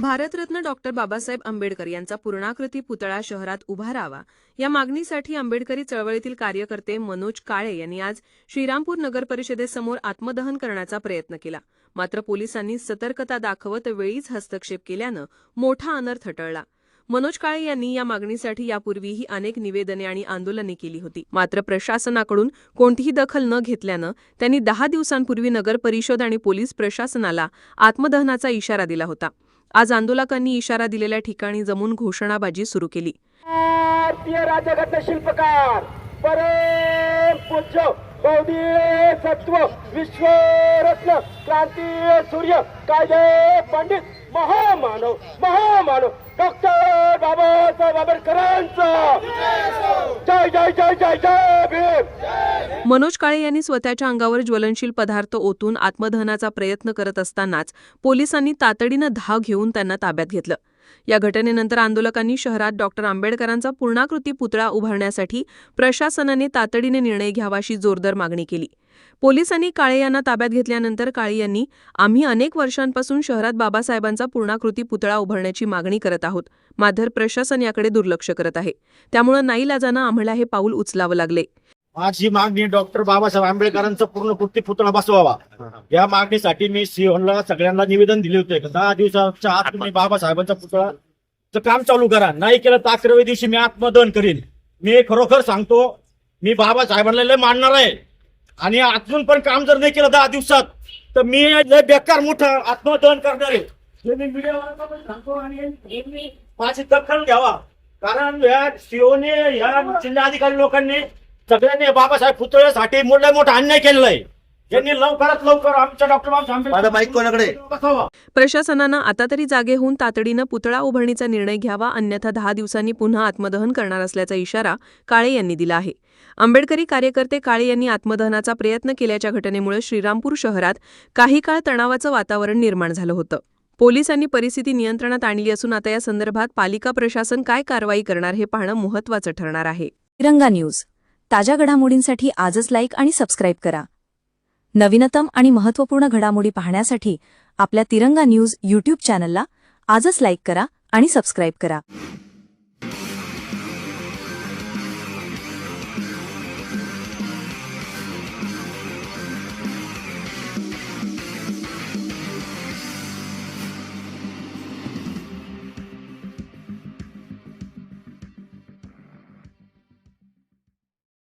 Bharat Ratna doctor Babasaheb Ambedkar यांचा पूर्णाकृती पुतळा शहरात उभारावा या मागणीसाठी आंबेडकरी चळवळीतील कार्यकर्ते मनोज काळे यांनी आज श्रीरामपूर नगर परिषदेसमोर आत्मदहन करण्याचा प्रयत्न केला. मात्र पोलिसांनी सतर्कता दाखवत वेळीच हस्तक्षेप केल्यानं मोठा अनर्थ टळला. मनोज काळे यांनी या मागणीसाठी यापूर्वीही अनेक निवेदने आणि आंदोलने केली होती. मात्र प्रशासनाकडून कोणतीही दखल न घेतल्यानं त्यांनी दहा दिवसांपूर्वी नगर परिषद आणि पोलीस प्रशासनाला आत्मदहनाचा इशारा दिला होता. आज आंदोलकांनी इशारा दिलेल्या ठिकाणी जमून घोषणाबाजी सुरू केली. भारतीय राज्यघटना शिल्पकार परम बौद्धी सत्व विश्वरत्न क्रांती सूर्य कायदे पंडित महामानव महामानव डॉक्टर बाबासाहेब आंबेडकरांचा. जय जय जय जय भीम! मनोज काळे यांनी स्वतःच्या अंगावर ज्वलनशील पदार्थ ओतून आत्मदहनाचा प्रयत्न करत असतानाच पोलिसांनी तातडीनं धाव घेऊन त्यांना ताब्यात घेतलं. या घटनेनंतर आंदोलकांनी शहरात डॉक्टर आंबेडकरांचा पूर्णाकृती पुतळा उभारण्यासाठी प्रशासनाने तातडीने निर्णय घ्यावा अशी जोरदार मागणी केली. पोलिसांनी काळे यांना ताब्यात घेतल्यानंतर काळे यांनी आम्ही अनेक वर्षांपासून शहरात बाबासाहेबांचा पूर्णाकृती पुतळा उभारण्याची मागणी करत आहोत. माधर प्रशासन याकडे दुर्लक्ष करत आहे. त्यामुळे नाईलाजानं आम्हाला हे पाऊल उचलावं लागले. माझी मागणी डॉक्टर बाबासाहेब आंबेडकरांचा पूर्ण कृती पुतळा बसवावा. या मागणीसाठी मी सीओनला सगळ्यांना निवेदन दिले होते. दहा दिवसाच्या आत तुम्ही बाबासाहेबांचा पुतळाचं काम चालू करा. नाही केलं तर अकराव्या दिवशी मी आत्मदहन करीन. मी खरोखर सांगतो मी बाबासाहेबांना लय मानणार आहे. आणि अजून पण काम जर नाही केलं दहा दिवसात तर मी लय बेकार मोठं आत्मदहन करणार आहे. हे मी मीडियावर पण सांगतो आणि माझी दखल घ्यावा. कारण या सीओने या जिल्हाधिकारी लोकांनी सगळ्यांनी बाबासाहेब पुतळ्यासाठी मोठा मोठा अन्याय केलेला आहे. यांनी लवकरात लवकर आमच्या डॉक्टर बाबासाहेब माझा माईक कोणाकडे? आहे? बसावा. प्रशासनानं आता तरी जागे होऊन तातडीनं पुतळा उभारणीचा निर्णय घ्यावा अन्यथा दहा दिवसांनी पुन्हा आत्मदहन करणार असल्याचा इशारा काळे यांनी दिला आहे. आंबेडकरी कार्यकर्ते काळे यांनी आत्मदहनाचा प्रयत्न केल्याच्या घटनेमुळे श्रीरामपूर शहरात काही काळ तणावाचं वातावरण निर्माण झालं होतं. पोलिसांनी परिस्थिती नियंत्रणात आणली असून आता या संदर्भात पालिका प्रशासन काय कारवाई करणार हे पाहणं महत्त्वाचं ठरणार आहे. तिरंगा न्यूज. ताज्या घडामोडींसाठी आजच लाईक आणि सबस्क्राईब करा. नवीनतम आणि महत्त्वपूर्ण घडामोडी पाहण्यासाठी आपल्या तिरंगा न्यूज यूट्यूब चॅनलला आजच लाईक करा आणि सबस्क्राईब करा.